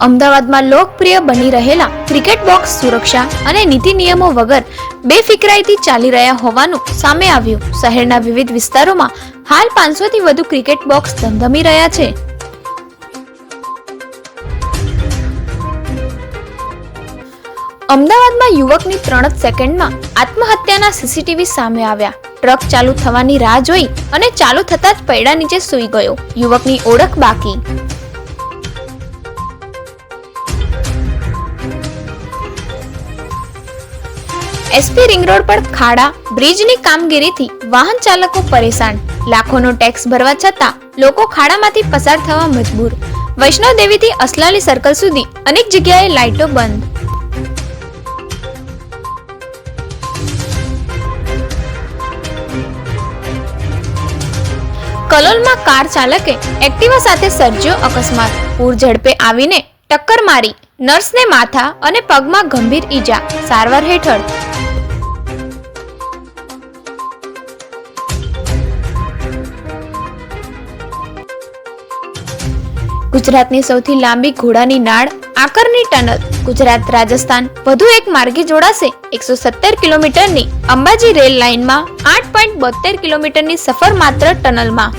અમદાવાદમાં લોકપ્રિય બની રહેલા ક્રિકેટ બોક્સ સુરક્ષા અને નીતિ નિયમો વગર બેફિકરાઈથી ચાલી રહ્યા હોવાનું સામે આવ્યું. શહેરના વિવિધ વિસ્તારોમાં હાલ પાંચસો થી વધુ ક્રિકેટ બોક્સ ધમધમી રહ્યા છે. અમદાવાદમાં યુવકની ત્રણ જ સેકન્ડમાં આત્મહત્યાના સીસીટીવી સામે આવ્યા. ટ્રક ચાલુ થવાની રાહ જોઈ અને ચાલુ થતાં જ પૈડા નીચે સૂઈ ગયો. યુવકની ઓળખ બાકી. એસપી રિંગ રોડ પર ખાડા, બ્રિજની કામગીરીથી વાહન ચાલકો પરેશાન. લાખોનો ટેક્સ ભરવા છતાં લોકો ખાડામાંથી પસાર થવા મજબૂર. વૈષ્ણવદેવીથી અસલાલી સર્કલ સુધી અનેક જગ્યાએ લાઇટો બંધ. કલોલમાં કાર ચાલકે એક્ટિવા સાથે સર્જ્યો અકસ્માત. પૂર ઝડપે આવીને ટક્કર મારી, નર્સને માથા અને પગમાં ગંભીર ઈજા. સારવાર હેઠળ ગુજરાતની સૌથી લાંબી ઘોડાની નાળ આકરની ટનલ. ગુજરાત, રાજસ્થાન વધુ એક માર્ગે જોડાશે એકસો સત્તર કિલોમીટરની અંબાજી રેલ લાઇનમાં આઠ પોઈન્ટ બોતેર કિલોમીટરની સફર માત્ર ટનલમાં.